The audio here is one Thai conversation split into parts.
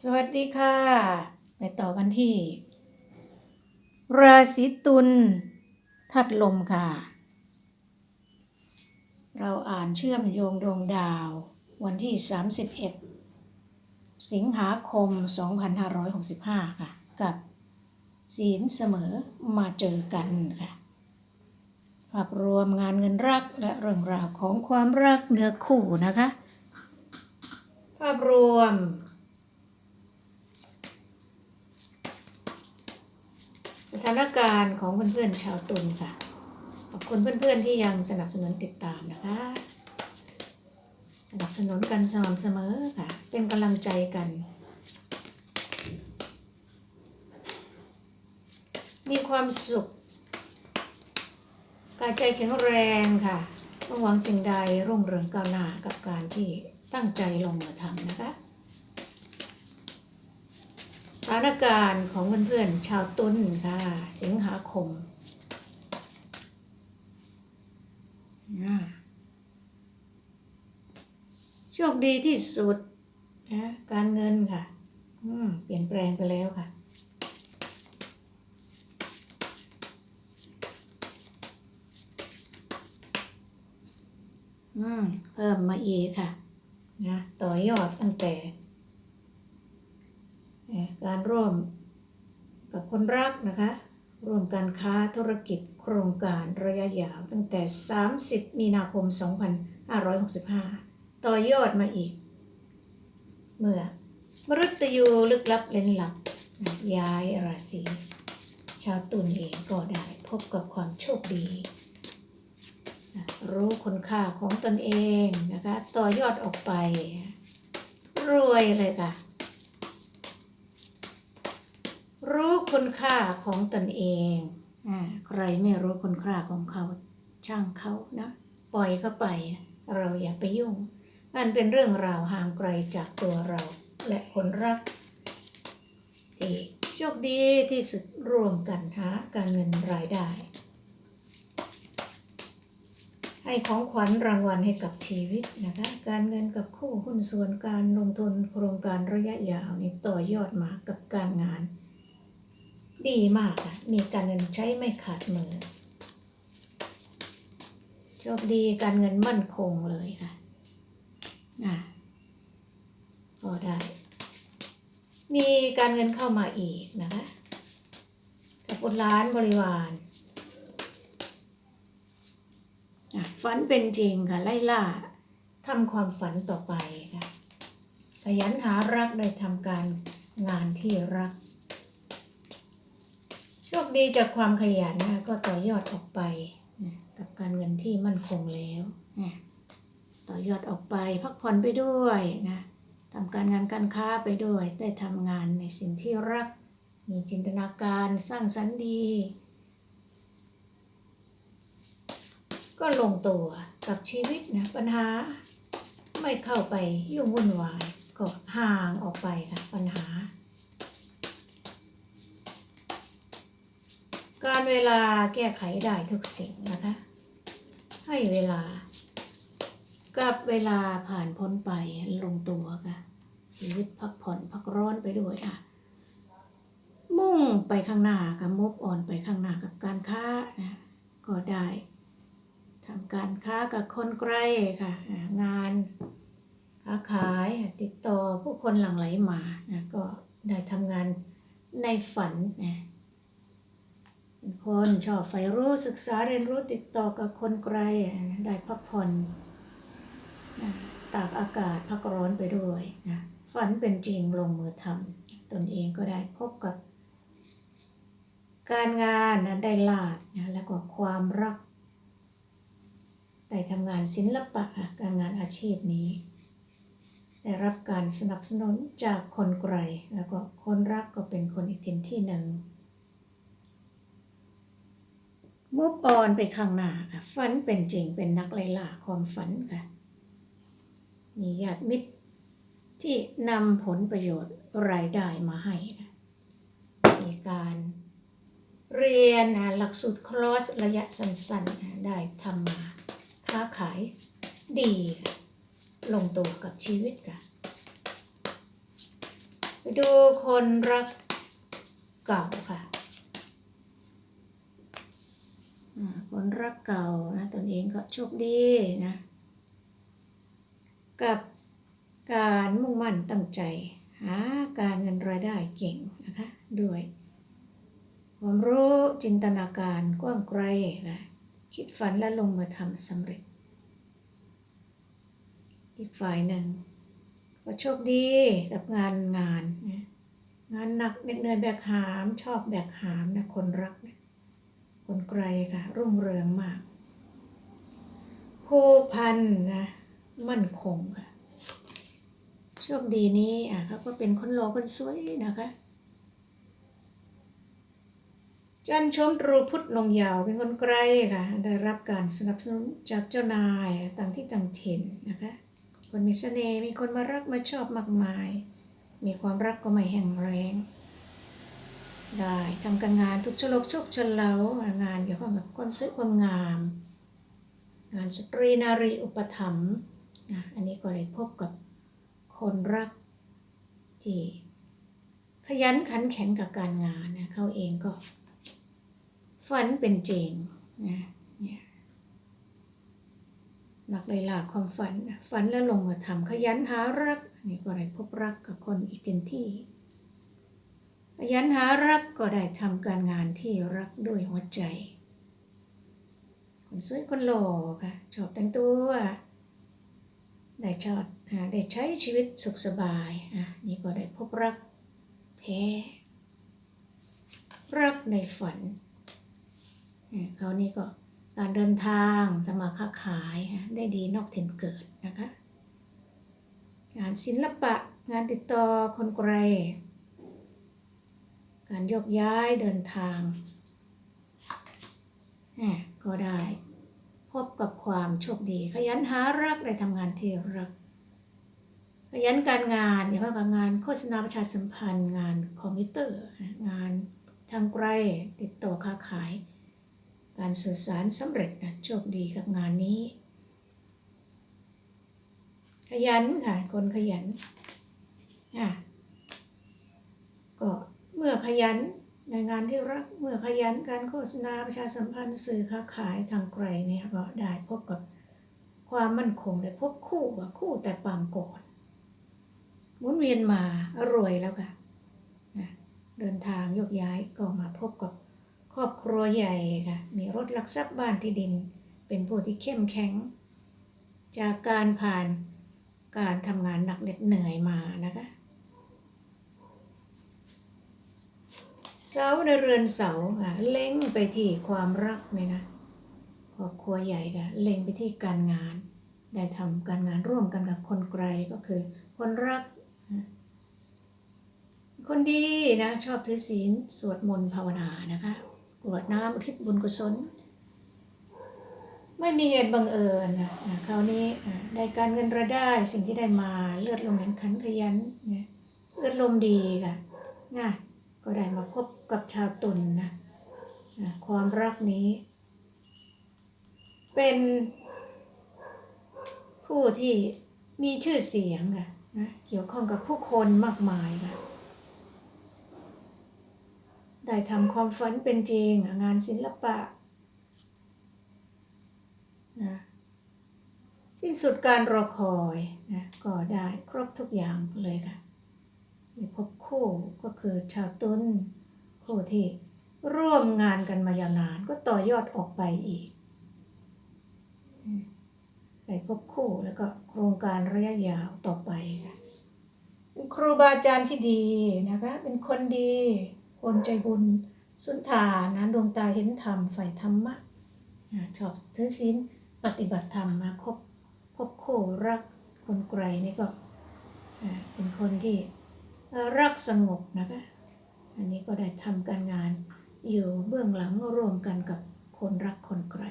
สวัสดีค่ะ ไปต่อกันที่ ราศีตุลทัดลมค่ะ เราอ่านเชื่อมโยงดวงดาว วันที่ 31 สิงหาคม 2565 ค่ะ กับศีลเสมอมาเจอกันค่ะภาพรวมงานเงินรักและเรื่องราวของความรักเนื้อคู่นะคะ ภาพรวม สถานการณ์ของเพื่อนๆชาวตุลค่ะ ขอบคุณเพื่อนๆที่ยังสนับสนุนติดตามนะคะ สนับสนุนกันสม่ำเสมอค่ะ เป็นกำลังใจกัน มีความสุขกายใจแข็งแรงค่ะต้องหวังสิ่งใดรุ่งเรืองก้าวหน้ากับการที่ตั้งใจลงมือทำนะคะ สถานการณ์ของเพื่อนๆชาวตุลค่ะ สิงหาคมอ่าโชคดีที่สุดนะการเงินค่ะอืมเปลี่ยนแปลงไปแล้วค่ะอืมเพิ่มมาอีกค่ะ นะ ต่อยอดตั้งแต่เอ่อ การร่วมกับคนรักนะคะ ร่วมการค้าธุรกิจโครงการระยะยาว ตั้งแต่ 30 มีนาคม 2565 ต่อยอดมาอีก เมื่อมฤตยูลึกลับเล่นหลับ ย้ายราศีชาวตุลเองก็ได้พบกับความโชคดี รู้คุณค่าของตนเองนะคะ ต่อยอดออกไป รวยเลยค่ะ รู้คุณค่าของตนเองอ่าใครไม่รู้คุณค่าของเขาช่างเขานะปล่อยเข้าไป เราอย่าไปยุ่งมันเป็นเรื่องราวห่างไกลจากตัวเรา และคนรักที่โชคดีที่สุดร่วมกันหาการเงินรายได้ ให้ของขวัญรางวัลให้กับชีวิตนะคะการเงินกับคู่หุ้นส่วนการลงทุนโครงการระยะยาวนี่ต่อยอดมากับการงาน ดีมากค่ะ มีการเงินใช้ไม่ขาดมือ โชคดีการเงินมั่นคงเลยค่ะอะพอได้ มีการเงินเข้ามาอีกนะคะกับบุตรล้านบริวารฝันเป็นจริงค่ะ ไล่ล่าทำความฝันต่อไปค่ะขยันหารักได้ทำการงานที่รัก คดีจากความขยันนะก็ต่อยอดออกไปนะกับการเงินที่มั่นคงแล้วนะต่อยอดออกไปพักผ่อนไปด้วยนะทำการงานการค้าไปด้วย ได้ทำงานในสิ่งที่รัก มีจินตนาการสร้างสรรค์ดี ก็ลงตัวกับชีวิตนะปัญหาไม่เข้าไปยุ่งวุ่นวายก็ห่างออกไปค่ะปัญหา การเวลาแก้ไขได้ทุกสิ่งนะคะ ให้เวลา กับเวลาผ่านพ้นไปลงตัวค่ะ ชีวิตพักผ่อนพักร้อนไปด้วยอะ มุ่งไปข้างหน้ากับมุกอ่อนไปข้างหน้ากับการค้านะก็ได้ทำการค้ากับคนใกล้ค่ะ งานค้าขายติดต่อผู้คนหลั่งไหลมานะก็ได้ทำงานในฝันนะ คนชอบใฝ่รู้ศึกษาเรียนรู้ติดต่อกับคนไกลได้พักผ่อนนะตากอากาศพักร้อนไปด้วยนะฝันเป็นจริงลงมือทำตนเองก็ได้พบกับ การงานนะได้ลาบนะแล้วก็ความรักได้ทำงานศิลปะค่ะการงานอาชีพนี้ ได้รับการสนับสนุนจากคนไกลแล้วก็คนรักก็เป็นคนอีกทินที่หนึ่ง มุกออนไปข้างหน้าฝันเป็นจริงเป็นนักไล่ล่าความฝันค่ะ มีญาติมิตรที่นำผลประโยชน์รายได้มาให้ค่ะมีการเรียนหลักสูตรคลอสระยะสั้นๆ ได้ทำมาค้าขายดีค่ะ ลงตัวกับชีวิตค่ะ ไปดูคนรักเก่าค่ะ คนรักเก่านะตนเองก็โชคดีนะกับการมุ่งมั่นตั้งใจ หาการเงินรายได้เก่งนะคะด้วยความรู้จินตนาการกว้างไกลนะคิดฝันและลงมือทำสำเร็จ อีกฝ่ายหนึ่งก็โชคดีกับงานงานนะงานหนักเหน็ดเหนื่อยแบกหาม ชอบแบกหามนะคนรักนะ คนไกลค่ะ รุ่งเรืองมากผู้พันนะ มั่นคงค่ะ โชคดีนี้อะเขาก็เป็นคนหล่อคนสวยนะคะ จันชมตรูพุทธนงยาวเป็นคนไกลค่ะ ได้รับการสนับสนุนจากเจ้านายต่างที่ต่างถิ่นนะคะ คนมีเสน่ห์มีคนมารักมาชอบมากมาย มีความรักก็ไม่แห้งแรง ได้ทำการงานทุกชโลกชคชนเล้างานเกี่ยวข้องกับความสวยความงาม งานสตรีนารีอุปถัมภ์นะอันนี้ก็ได้พบกับคนรักที่ขยันขันแข็งกับการงานนะเขาเองก็ฝันเป็นจริงนะเนี่ยหลักเลยหลักความฝันฝันแล้วลงมือทำขยันหารักนี่ก็ได้พบรักกับคนอีกเต็มที่ ขยันหารักก็ได้ทำการงานที่รักด้วยหัวใจ คนสวยคนหล่อค่ะ ชอบแต่งตัว ได้ชอบได้ใช้ชีวิตสุขสบายอะนี่ก็ได้พบรักแท้ รักในฝันเนี่ยคราวนี้ก็การเดินทางสมาค้าขายได้ดีนอกถิ่นเกิดนะคะ งานศิลปะงานติดต่อคนไกล การยกย้ายเดินทางนี่ก็ได้ พบกับความโชคดี ขยันหารักได้ทำงานที่รัก ขยันการงานอย่างว่ากับงานโฆษณาประชาสัมพันธ์งานคอมพิวเตอร์ งานทางไกลติดต่อค้าขาย การสื่อสารสำเร็จนะโชคดีกับงานนี้ ขยันค่ะคนขยันอะก็ เมื่อขยันในงานที่รักเมื่อขยันการโฆษณาประชาสัมพันธ์สื่อค้าขายทางไกลเนี่ยก็ได้พบกับความมั่นคงได้พบคู่กับคู่แต่ปางก่อนหมุนเวียนมาอรวยแล้วค่ะนะเดินทางยกย้ายก็มาพบกับครอบครัวใหญ่ค่ะ มีรถลักทรัพย์บ้านที่ดิน เป็นผู้ที่เข้มแข็ง จากการผ่านการทำงานหนักเหน็ดเหนื่อยมานะคะ เสาในเรือนเสาค่ะเล็งไปที่ความรักเลยนะครอบครัวใหญ่ค่ะเล็งไปที่การงาน ได้ทำการงานร่วมกันกับคนไกลก็คือ คนรัก คนดีนะชอบถือศีลสวดมนต์ภาวนานะคะกรวดน้ำอุทิศบุญกุศล ไม่มีเหตุบังเอิญนะคราวนี้ได้การเงินรายได้สิ่งที่ได้มาเลือดลมแข็งขันขยันนะเลือดลมดีค่ะนะ ก็ได้มาพบกับชาวตุนนะความรักนี้ เป็นผู้ที่มีชื่อเสียงค่ะนะเกี่ยวข้องกับผู้คนมากมายค่ะได้ทำความฝันเป็นจริงงานศิลปะนะสิ้นสุดการรอคอยนะก็ได้ครบทุกอย่างเลยค่ะ มีพบคู่ก็คือชาวตุนคู่ที่ร่วมงานกันมายาวนานก็ต่อยอดออกไปอีกได้พบคู่แล้วก็โครงการระยะยาวต่อไปค่ะเป็นครูบาอาจารย์ที่ดีนะคะ เป็นคนดี คนใจบุญสุนทานนะดวงตาเห็นธรรมใฝ่ธรรมะชอบถือศีลปฏิบัติธรรมมาคบพบคู่รักคนไกลนี่ก็เป็นคนที่ รักสงบนะคะอันนี้ก็ได้ทำการงานอยู่เบื้องหลังร่วมกันกับคนรักคนไกล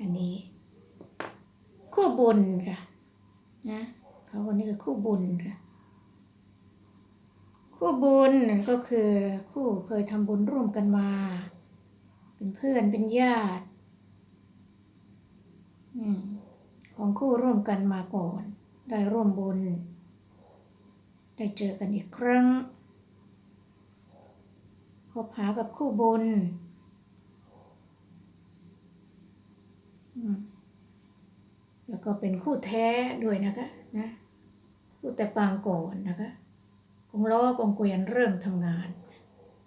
อันนี้ คู่บุญค่ะนะเขาคนนี้คือคู่บุญค่ะคู่บุญก็คือคู่เคยทำบุญร่วมกันมา เป็นเพื่อนเป็นญาติของคู่ร่วมกันมาก่อน ได้ร่วมบุญ ได้เจอกันอีกครั้ง คบหากับคู่บุญแล้วก็เป็นคู่แท้ด้วยนะคะนะคู่แต่ปางก่อนนะคะกงล้อกงเกวียนเริ่มทำงาน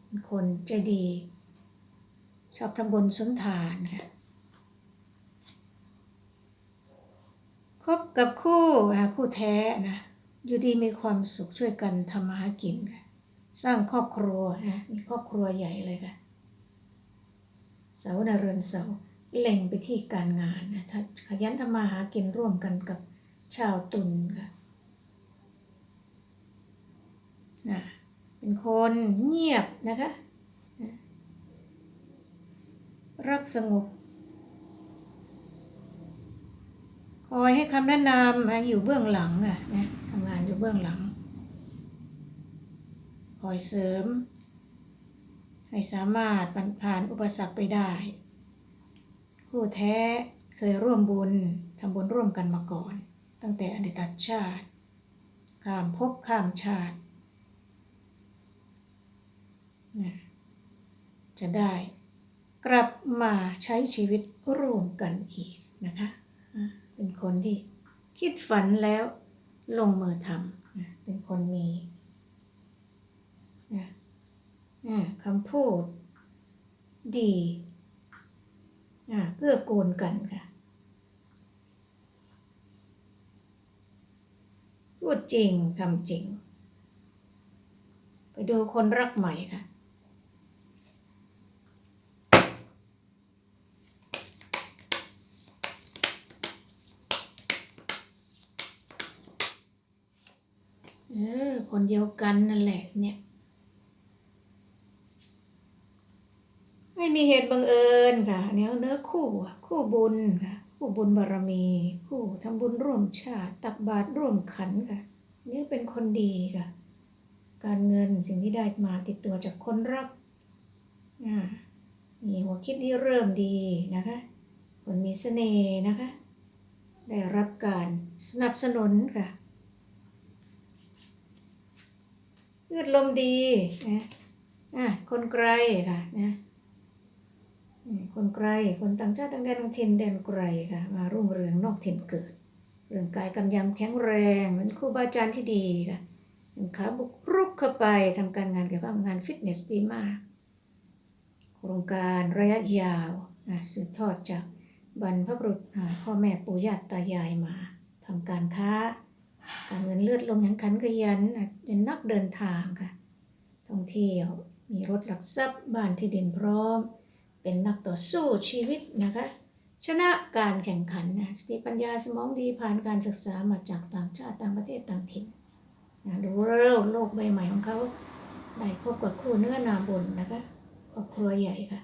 เป็นคนใจดี ชอบทำบุญสุนทานค่ะคบกับคู่คู่แท้นะ อยู่ดีมีความสุขช่วยกันทำมาหากินค่ะสร้างครอบครัวนะมีครอบครัวใหญ่เลยค่ะเสาในเรือนเสาเล็งไปที่การงานนะถ้าขยันทำมาหากินร่วมกันกับชาวตุลค่ะนะเป็นคนเงียบนะคะ รักสงบ คอยให้คำแนะนำมาอยู่เบื้องหลังอะนะทำงานอยู่เบื้องหลัง คอยเสริม ให้สามารถผ่านอุปสรรคไปได้ คู่แท้เคยร่วมบุญทำบุญร่วมกันมาก่อน ตั้งแต่อดีตชาติ ข้ามภพข้ามชาตินะจะได้กลับมาใช้ชีวิตร่วมกันอีกนะคะ เป็นคนที่คิดฝันแล้วลงมือทำนะเป็นคนมีนะคำพูด ดีอ่าเกื้อกูลกันค่ะพูดจริงทำจริง ไปดูคนรักใหม่ค่ะ เออคนเดียวกันนั่นแหละเนี่ย ไม่มีเหตุบังเอิญค่ะเนื้อเนื้อคู่คู่บุญค่ะ คู่บุญบารมี คู่ทำบุญร่วมชาติตักบาตรร่วมขันค่ะนี่เป็นคนดีค่ะ การเงินสิ่งที่ได้มาติดตัวจากคนรักอ่ามีหัวคิดที่เริ่มดีนะคะ คนมีเสน่ห์นะคะ ได้รับการสนับสนุนค่ะ เลือดลมดีนะอะคนไกลค่ะนะคนไกล คนต่างชาติต่างแดนต่างถิ่นแดนไกลค่ะ มารุ่งเรืองนอกถิ่นเกิด เรื่องกายกำยำแข็งแรงเป็นครูบาอาจารย์ที่ดีค่ะเป็นขาบุกรุกเข้าไปทำการงานเกี่ยวกับงานฟิตเนสดีมาก โครงการระยะยาวอะสืบทอดจากบรรพบุรุษอะพ่อแม่ปู่ย่าตายายมาทำการค้า การเงินเลือดลมย่งขันขยันอะเป็นนักเดินทางค่ะท่องเที่ยวมีรถหลักทรัพย์บ้านที่ดินพร้อม เป็นนักต่อสู้ชีวิตนะคะชนะการแข่งขันนะสติปัญญาสมองดีผ่านการศึกษามาจากต่างชาติต่างประเทศต่างถิ่นนะดูเร็วโลกใบใหม่ของเขาได้พบกับคู่เนื้อนาบุญนะคะครอบครัวใหญ่ค่ะ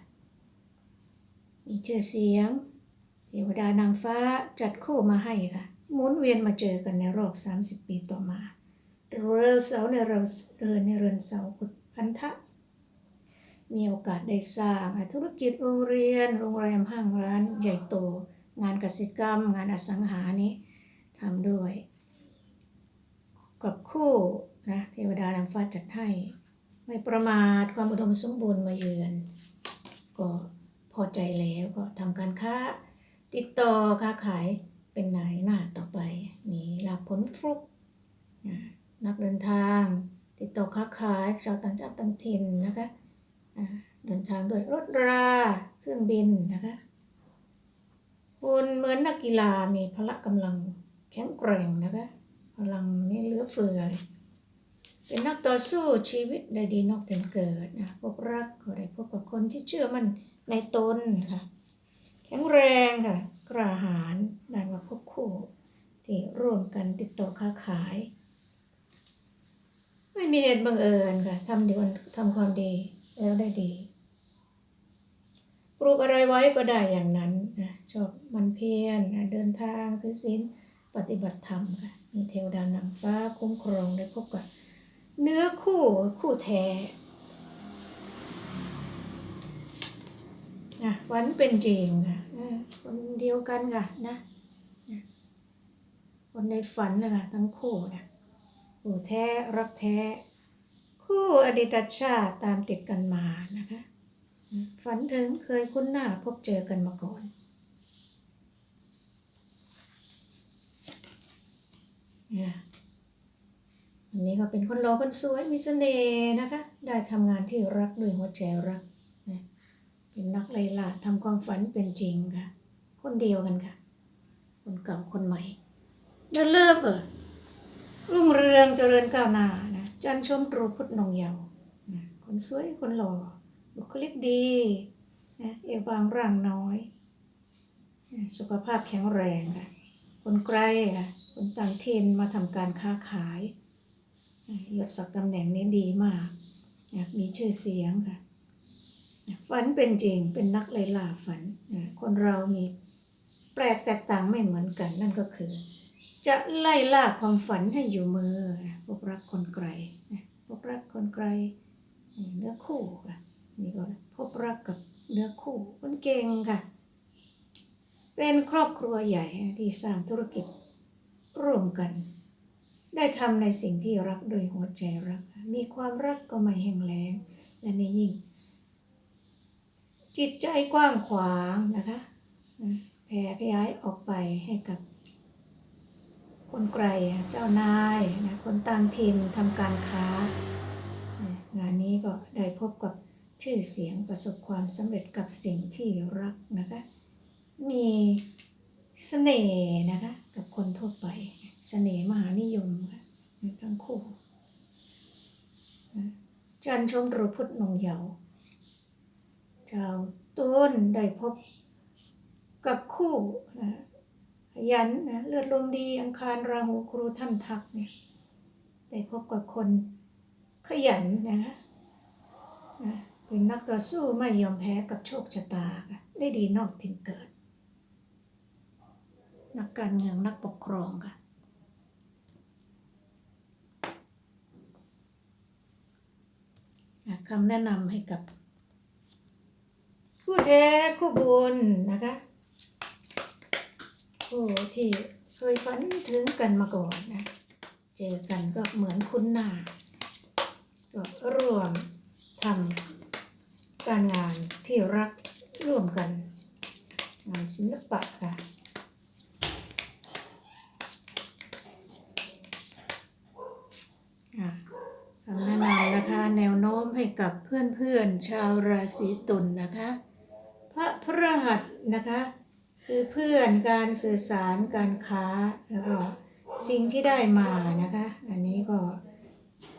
มีชื่อเสียง เทวดานางฟ้าจัดคู่มาให้ค่ะ หมุนเวียนมาเจอกันในรอบ 30 ปีต่อมาเรือเสาในเรือเรือนในเรือนเสาพันธะ มีโอกาสได้สร้างธุรกิจโรงเรียน โรงแรมห้างร้านใหญ่โต งานกสิกรรม งานอสังหานี้ทำด้วย กับคู่นะเทวดานางฟ้าจัดให้ ไม่ประมาทความอุดมสมบูรณ์มาเยือน ก็พอใจแล้วก็ทำการค้า ติดต่อค้าขาย เป็นนายหน้าต่อไปมีลาภผลฟลุกนักเดินทาง ติดต่อค้าขายชาวต่างชาติต่างถิ่นนะคะเดินทางด้วยรถราเครื่องบินนะคะคุณเหมือนนักกีฬามีพละกำลังแข็งแกร่งนะคะพลังนี่เหลือเฟือเลยเป็นนักต่อสู้ชีวิตได้ดีนอกถึงเกิดนะพบรักก็ได้พบกับคนที่เชื่อมั่นในตนค่ะ แข็งแรงค่ะ กระหาร มาพบคู่ที่ร่วมกันติดต่อค้าขาย ไม่มีเหตุบังเอิญค่ะทำดีวันทำความดีแล้วได้ดี ปลูกอะไรไว้ก็ได้อย่างนั้นนะชอบมันเพียรนะเดินทางถือศีลปฏิบัติธรรมค่ะมีเทวดานางฟ้าคุ้มครองได้พบกับเนื้อคู่คู่แท้นะฝันเป็นจริงค่ะคนเดียวกันค่ะนะ คนในฝันนะคะทั้งคู่นะคู่แท้รักแท้ คู่อดีตชาติตามติดกันมานะคะ ฝันถึงเคยคุ้นหน้าพบเจอกันมาก่อนอันนี้ก็เป็นคนรอคนสวยมีเสน่ห์นะคะ ได้ทำงานที่รักด้วยหัวใจรักนะเป็นนักไล่ล่าทำความฝันเป็นจริงค่ะ คนเดียวกันค่ะ คนเก่าคนใหม่ ดินเลิฟเออรุ่งเรืองเจริญก้าวหน้านะจันชมตรูพุทธนงเยาว์นะคนสวยคนหล่อบุคลิกดีนะเอวบางร่างน้อยนะสุขภาพแข็งแรงค่ะคนไกลค่ะคนต่างถิ่นมาทำการค้าขายนะยศศักดิ์ตำแหน่งนี้ดีมากนะมีชื่อเสียงค่ะนะฝันเป็นจริงเป็นนักไล่ล่าฝันนะคนเรามีแปลกแตกต่างไม่เหมือนกันนั่นก็คือ จะไล่ล่าความฝันให้อยู่มือนะพบรักคนไกลนะพบรักคนไกลเนื้อคู่ค่ะนี่ก็พบรักกับเนื้อคู่คนเก่งค่ะ เป็นครอบครัวใหญ่ที่สร้างธุรกิจร่วมกัน ได้ทำในสิ่งที่รักโดยหัวใจรัก มีความรักก็ไม่แห้งแล้งและนี่ยิ่ง จิตใจกว้างขวางนะคะแผ่ขยายออกไปให้กับ คนไกลเจ้านายนะคนต่างถิ่นทำการค้า งานนี้ก็ได้พบกับชื่อเสียงประสบความสำเร็จกับสิ่งที่รักนะคะ มีเสน่ห์นะคะกับคนทั่วไปเสน่ห์มหานิยมค่ะทั้งคู่จันชมรพุทธนงเยาว์ชาวต้นได้พบกับคู่นะ ยันนะเลือดลมดีอังคารราหูครูท่านทักเนี่ยได้พบกับคนขยันนะคะนะเป็นนักต่อสู้ไม่ยอมแพ้กับโชคชะตาค่ะได้ดีนอกถิ่นเกิด นักการเมืองนักปกครองค่ะคำแนะนำให้กับผู้แท้คู่บุญนะคะ ผู้ที่เคยฝันถึงกันมาก่อนนะ เจอกันก็เหมือนคุ้นหน้าก็ร่วมทำการงานที่รักร่วมกัน งานศิลปะค่ะอะคำแนะนำนะคะแนวโน้มให้กับเพื่อนๆชาวราศีตุลนะคะ พระพระหัสนะคะ คือเพื่อนการสื่อสารการค้าแล้วก็สิ่งที่ได้มานะคะ อันนี้ก็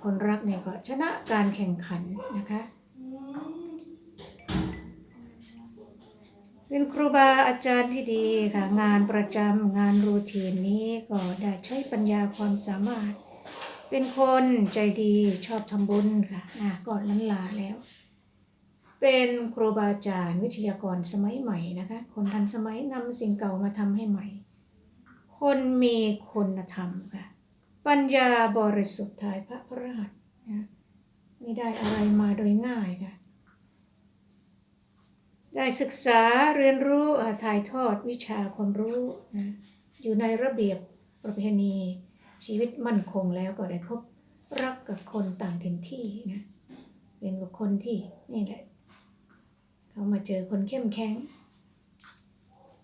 คนรักเนี่ยก็ชนะการแข่งขันนะคะ เป็นครูบาอาจารย์ที่ดีค่ะ งานประจำงานรูทีนนี้ก็ได้ใช้ปัญญาความสามารถ เป็นคนใจดีชอบทำบุญค่ะอะก่อนลันลาแล้ว เป็นครูบาอาจารย์วิทยากรสมัยใหม่นะคะ คนทันสมัยนำสิ่งเก่ามาทำให้ใหม่ คนมีคุณธรรมค่ะ ปัญญาบริสุทธิ์ทายพระพระหัตนะไม่ได้อะไรมาโดยง่ายค่ะ ได้ศึกษาเรียนรู้ถ่ายทอดวิชาความรู้นะอยู่ในระเบียบประเพณีชีวิตมั่นคงแล้วก็ได้พบรักกับคนต่างถิ่นที่นะเป็นกับคนที่นี่แหละ เขามาเจอคนเข้มแข็ง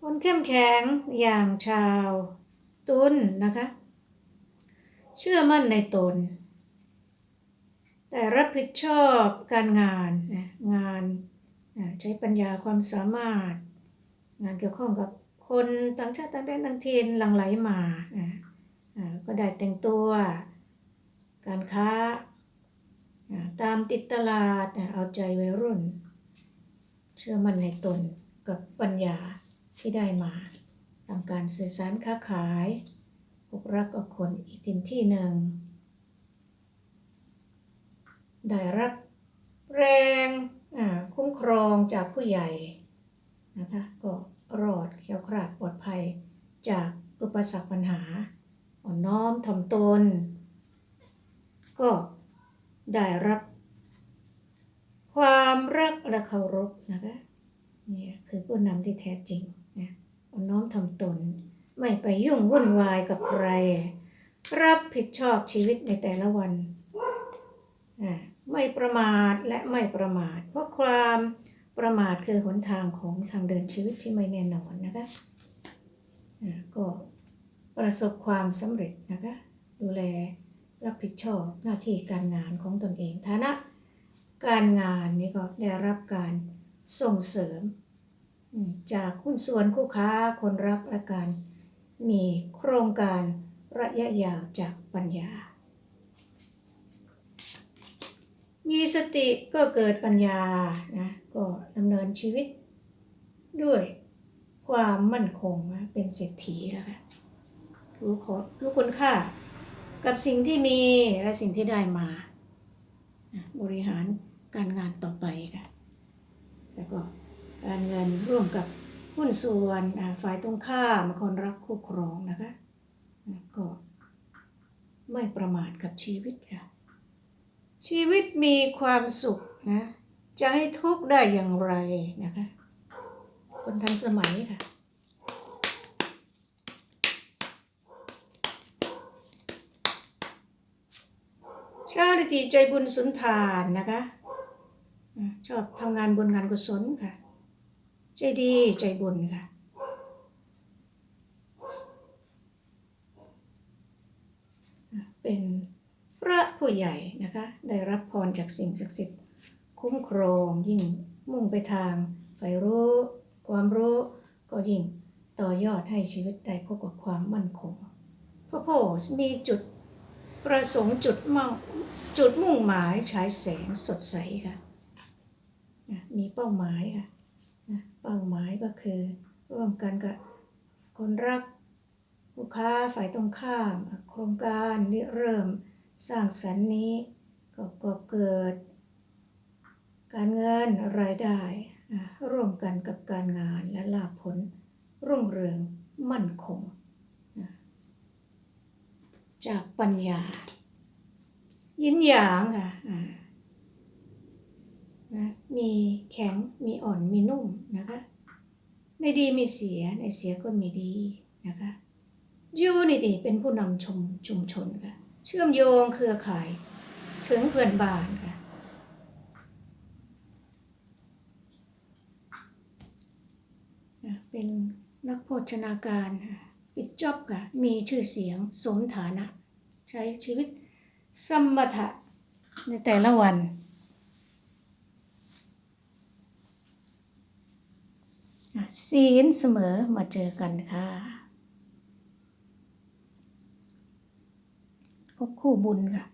คนเข้มแข็งอย่างชาวตุนนะคะ เชื่อมั่นในตน แต่รับผิดชอบการงานนะงานใช้ปัญญาความสามารถ งานเกี่ยวข้องกับคนต่างชาติต่างแดนต่างถิ่นหลั่งไหลมาอ่าก็ได้แต่งตัว การค้า ตามติดตลาดเอาใจวัยรุ่น ชื่อมั่นในตนกับปัญญาที่ได้มาทำการสื่อสารค้าขายพบรักกับคนอีกทินที่หนึ่ง ได้รับแรงคุ้มครองจากผู้ใหญ่นะคะก็รอดแคล้วคลาดปลอดภัยจากอุปสรรคปัญหาอ่อนน้อมถ่อมตน ก็ได้รับ ความรักและเคารพนะคะนี่คือผู้นำที่แท้จริงนะอน้อมถ่อมตน ไม่ไปยุ่งวุ่นวายกับใคร รับผิดชอบชีวิตในแต่ละวันอ่าไม่ประมาทและไม่ประมาท เพราะความประมาทคือหนทางของทางเดินชีวิตที่ไม่แน่นอนนะคะอ่าก็ประสบความสำเร็จนะคะ ดูแลรับผิดชอบหน้าที่การงานของตนเองฐานะ การงานนี่ก็ได้รับการส่งเสริม จากหุ้นส่วนคู่ค้าคนรักและการมีโครงการระยะยาวจากปัญญา มีสติก็เกิดปัญญานะก็ดำเนินชีวิตด้วยความมั่นคงนะเป็นเศรษฐีแล้วค่ะรู้ขอรู้คุณค่ากับสิ่งที่มีและสิ่งที่ได้มา บริหารการงานต่อไปค่ะแล้วก็การเงินร่วมกับหุ้นส่วนฝ่ายตรงข้ามคนรักคู่ครองนะคะก็ไม่ประมาทกับชีวิตค่ะ ชีวิตมีความสุขนะจะให้ทุกข์ได้อย่างไรนะคะ คนทันสมัยค่ะ ชาลิตีใจบุญสุนทานนะคะชอบทำงานบุญงานกุศลค่ะ ใจดีใจบุญค่ะเป็นพระผู้ใหญ่นะคะ ได้รับพรจากสิ่งศักดิ์สิทธิ์คุ้มครองยิ่งมุ่งไปทางใฝ่รู้ความรู้ก็ยิ่งต่อยอดให้ชีวิตได้พบกับความมั่นคงพระโพธิ์มีจุด ประสงค์จุดมุ่งจุดมุ่งหมายฉายแสงสดใสค่ะมีเป้าหมายค่ะเป้าหมายก็คือร่วมกันกับคนรักลูกค้าฝ่ายตรงข้าม โครงการนี้เริ่มสร้างสรรค์นี้ก็ก็เกิด การเงินรายได้ ร่วมกันกับการงานและลาภผลรุ่งเรืองมั่นคง จากปัญญา ยินหยางค่ะนะมีแข็งมีอ่อนมีนุ่มนะคะ ในดีมีเสียในเสียก็มีดีนะคะยูนิตีเป็นผู้นำชมชุมชนค่ะ เชื่อมโยงเครือข่าย ถึงเพื่อนบ้านค่ะนะเป็นนักโภชนาการค่ะ ปิดจ็อบค่ะ มีชื่อเสียงสมฐานะ ใช้ชีวิตสมถะในแต่ละวัน ศีลเสมอมาเจอกันค่ะพบคู่บุญค่ะ